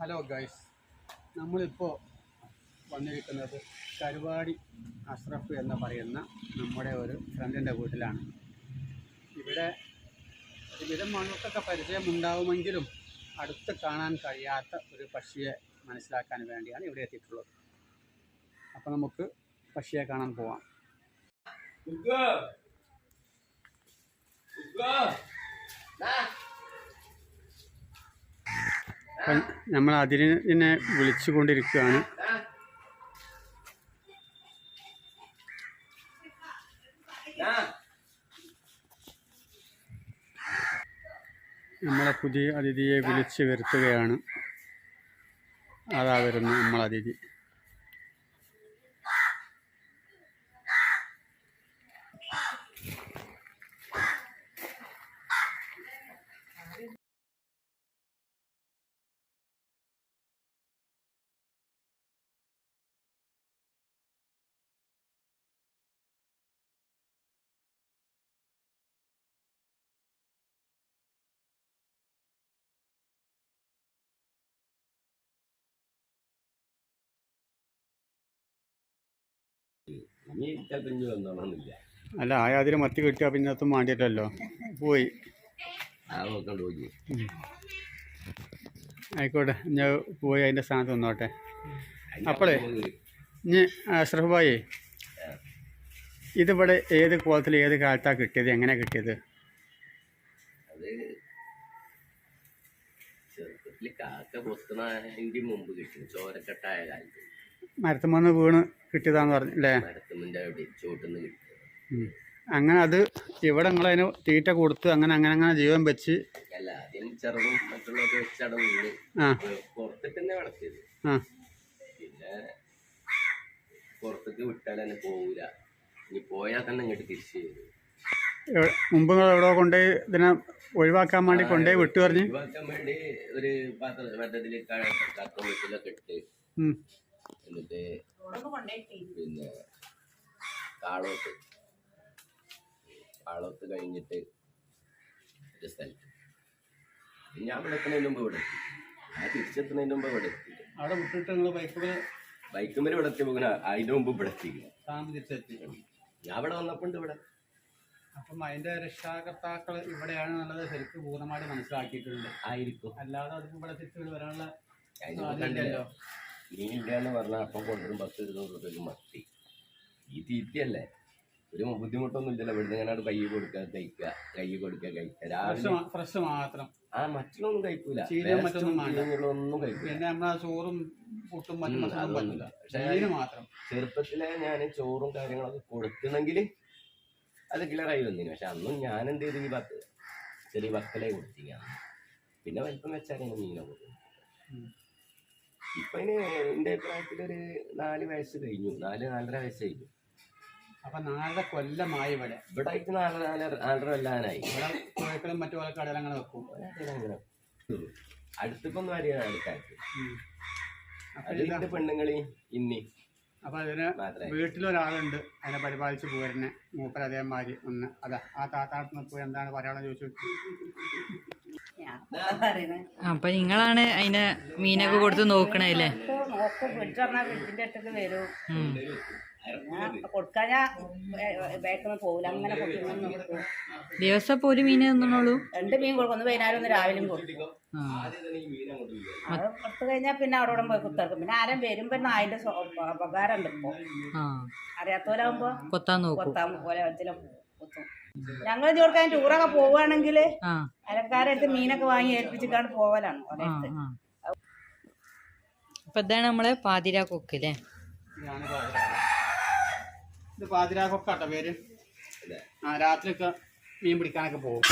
Hello guys നമ്മളിപ്പോൾ വന്നിരിക്കുന്നത് കരുവാടി അഷ്റഫ് എന്ന് പറയുന്ന നമ്മുടെ ഒരു ഫ്രണ്ടിന്റെ വീട്ടിലാണ്. ഇവിടെ ഒരുവിധം മണ്ണുക്കൊക്കെ പരിചയമുണ്ടാവുമെങ്കിലും അടുത്ത് കാണാൻ കഴിയാത്ത ഒരു പക്ഷിയെ മനസ്സിലാക്കാൻ വേണ്ടിയാണ് ഇവിടെ എത്തിയിട്ടുള്ളത്. അപ്പോൾ നമുക്ക് പക്ഷിയെ കാണാൻ പോവാം. അപ്പം നമ്മൾ അതിനെ വിളിച്ചു കൊണ്ടിരിക്കുകയാണ് നമ്മളെ പുതിയ അതിഥിയെ വിളിച്ചു വരുത്തുകയാണ്. അതാ വരുന്നു നമ്മളെ ഇനി ചിലപ്പോൾ ഇനി വന്നോളന്നില്ല. അല്ല ആ മത്തി കിട്ടിയാൽ പിന്നെ അത് വേണ്ടിയിട്ടല്ലോ പോയി. ആ നോക്കണ്ട് പോയി. ആയിക്കോട്ടെ ഞാൻ പോയി അതിന്റെ സ്ഥാനത്ത് നിന്നോട്ടെ അപ്പോളേ ഇനി അഷ്റഫ് ഭായി ഇതിവിടെ ഏത് കോലത്തിൽ ഏത് കാലത്താണ് കിട്ടിയത്? എങ്ങനെ കിട്ടിയത്? ചെറുപ്പത്തിൽ കാക്ക പൊത്തുന്നതിന്റെ മുമ്പ് കിട്ടും. ചോരക്കെട്ടായ കാലത്ത്. മരത്തുമന്ന് വീണ് കിട്ടിയതാന്ന് പറഞ്ഞു അല്ലേ. അങ്ങനെ അത് ഇവിടെ നിങ്ങൾ അതിന് തീറ്റ കൊടുത്ത് അങ്ങനെ അങ്ങനെ അങ്ങനെ ജീവൻ വെച്ച് പുറത്തേക്ക് തന്നെ വളർത്തിയത്. ആ. പിന്നെ പുറത്തേക്ക് വിട്ടാൽ തന്നെ പോവില്ല ഇനി പോയാൽ തന്നെ ഇങ്ങോട്ട് തിരിച്ചു വരും. എവിടെ- മുമ്പ് നിങ്ങൾ എവിടെ കൊണ്ടുപോയി ഇതിനെ ഒഴിവാക്കാൻ വേണ്ടി കൊണ്ടുപോയി വിട്ടു പറഞ്ഞു? ഒഴിവാക്കാൻ വേണ്ടി ഒരു പാത്ര മറ്റതിൽ കക്ക വീട്ടിലൊക്കെ ഇട്ട്. എന്നിട്ട് പിന്നെ കാളോത്ത് കാളോത്ത് കഴിഞ്ഞിട്ട് ഒരു സ്ഥലത്ത്. ഞാൻ ഇവിടെ എത്തുന്നതിന് മുമ്പ് ഇവിടെ എത്തി. ഞാൻ തിരിച്ചെത്തുന്നതിന് മുമ്പ് ഇവിടെ എത്തി. അവിടെ വിട്ടിട്ട് ബൈക്കിൽ ബൈക്കുമ്പോൾ ഇവിടെ എത്തി പോകുന്ന അതിന് മുമ്പ് ഇവിടെ എത്തി. ഞാൻ ഇവിടെ വന്നപ്പോണ്ട് ഇവിടെ. അപ്പം അതിന്റെ രക്ഷാകർത്താക്കൾ ഇവിടെയാണ് നല്ലത്. ശരിക്കും പൂർണമായിട്ട് മനസ്സിലാക്കിയിട്ടുണ്ട്. ആയിരിക്കും. അല്ലാതെ അതിന് ഇവിടെ തിരിച്ചു വരാനുള്ള സാധ്യതയില്ലല്ലോ. മീനില്ല എന്ന് പറഞ്ഞാൽ അപ്പം കൊണ്ടുവരും. ബസ് ഇരുന്നൂറ് രൂപയ്ക്ക് മത്തി. ഈ തീറ്റയല്ലേ? ഒരു ബുദ്ധിമുട്ടൊന്നും ഇല്ലല്ലോ. ഇവിടുന്ന് ഇങ്ങനെ കൈ കൊടുക്കുക കഴിക്കുക കൈ കൊടുക്കുക കഴിക്കുക. രാവിലെ ഫ്രഷ് മാത്രം. ആ മറ്റുള്ളൊന്നും കഴിക്കൂല. മറ്റൊന്നും. ഒന്നും കഴിക്കൂല. ചോറും പുട്ടും മാത്രം. ചെറുപ്പത്തിലെ ഞാൻ ചോറും കാര്യങ്ങളൊക്കെ കൊടുക്കുന്നെങ്കിൽ അത് ക്ലിയറായി വന്നിന്. പക്ഷെ അന്നും ഞാൻ എന്ത് ചെയ്തു? ഈ പത്ത് ചെറിയ വക്കലെ കൊടുത്തിരിക്കുകയാണ്. പിന്നെ വലിപ്പം വെച്ചാൽ മീനെ കൊടുക്കും. ഇപ്പൊ അതിന് എന്റെ പ്രായത്തിലൊരു നാല് വയസ്സ് കഴിഞ്ഞു. നാല് നാലര വയസ്സ് കഴിഞ്ഞു. അപ്പൊ നാലര കൊല്ലമായി ഇവിടെ. ഇവിടെ ആയിട്ട് നാലര നാലര നാലര കൊല്ലാനായി. ഇവിടെ കോഴിക്കളും മറ്റു പല കടയിൽ വെക്കും. അങ്ങനെ അടുത്തൊന്നും അറിയാൻ എന്റെ പെണ്ണുങ്ങളി ഇന്നി അപ്പൊ അതിന് വീട്ടിലൊരാളുണ്ട്. അതിനെ പരിപാലിച്ച് പോരുന്നെ. മൂപ്പർ അതേമാതിരി ഒന്ന്. അതാ. ആ താത്താടത്ത് പോയി എന്താണ് പറയാണെന്ന് ചോദിച്ചു അപ്പൊ നിങ്ങളാണ് അതിനെ മീനൊക്കെ കൊടുത്ത് നോക്കണല്ലേ നോക്കും ഫ്രിഡ്ജ് പറഞ്ഞാൽ ഫ്രിഡ്ജിന്റെ അടുത്തേക്ക് വരും ഉം. ഞാൻ കൊടുക്കാൻ ഞാൻ ബാക്കിൽ പോകില്ല അങ്ങനെ കൊടുക്കുന്നു ദിവസം ഇപ്പൊ ഒരു മീനെ തിന്നണുള്ളൂ? രണ്ട് മീൻ കൊടുക്കും. ഒന്ന് വൈകുന്നേരം ഒന്ന് രാവിലെയും കൊടുക്കും. അത് കൊടുത്തു കഴിഞ്ഞാൽ പിന്നെ അവിടെ ഇവിടെ പോയി കുത്തിറക്കും. പിന്നെ ആരും വരുമ്പോ അതിന്റെ ഉപകാരം ഉണ്ട് ഇപ്പൊ. അറിയാത്തവരാകുമ്പോ കൊത്താൻ നോക്കും. കൊത്താൻ പോലെ ഇതിലും കുത്തും ഞങ്ങൾ ചോർക്കാൻ ടൂറൊക്കെ പോവുകയാണെങ്കിൽ അലക്കാരടുത്ത് മീനൊക്കെ വാങ്ങി ഏൽപ്പിച്ചിട്ടാണ് പോവലാണ് അപ്പൊ ഇതാണ് നമ്മളെ പാതിര കൊക്ക് അല്ലേ ഇതാണ് പാതിരാ ഇത് പാതിരാക്കൊക്കാട്ടോ പേര്. രാത്രി ഒക്കെ രാത്രിയൊക്കെ മീൻ പിടിക്കാനൊക്കെ പോകും.